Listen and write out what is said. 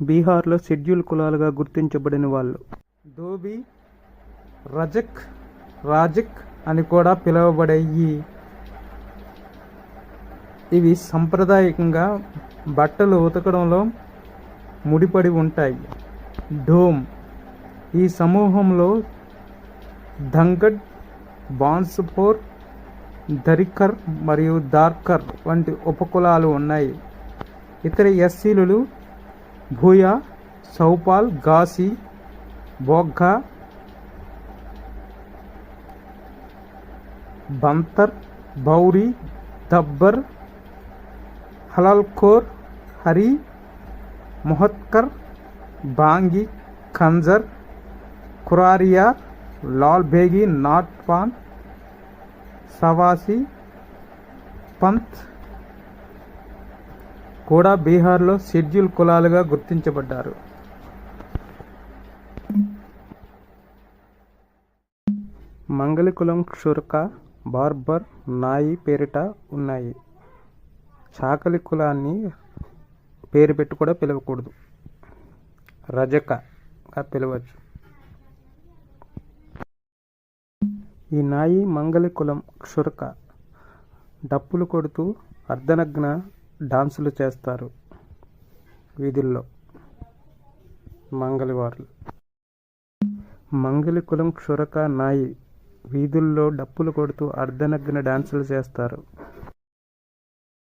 బీహార్లో షెడ్యూల్ కులాలుగా గుర్తించబడిన వాళ్ళు. ధోబి రజక్ రాజక్ అని కూడా పిలువబడే ఈ ఇవి సాంప్రదాయకంగా బట్టలు ఉతకడంలో ముడిపడి ఉంటాయి. డోమ్. ఈ సమూహంలో దంగడ్ బాన్స్పోర్ దరికర్ మరియు దార్కర్ వంటి ఉపకులాలు ఉన్నాయి. ఇతర ఎస్సీలు भूया सौपाल गासी बोघा बंतर बौरी दब्बर हलालखोर हरी मोहत्कर बांगी खंजर कुरारिया लाल बेगी नाटपान सवासी पंथ కూడా బీహార్లో షెడ్యూల్ కులాలుగా గుర్తించబడ్డారు. మంగలి కులం క్షురక బార్బర్ నాయి పేరిట ఉన్నాయి. చాకలి కులాన్ని పేరు పెట్టి కూడా పిలవకూడదు. రజకగా పిలవచ్చు. ఈ నాయి మంగలి కులం క్షురక డప్పులు కొడుతూ అర్ధనగ్న డాన్సులు చేస్తారు. వీధుల్లో మంగళవారులు. మంగలి కులం క్షురక నాయి వీధుల్లో డప్పులు కొడుతూ అర్ధనగ్న డాన్సులు చేస్తారు.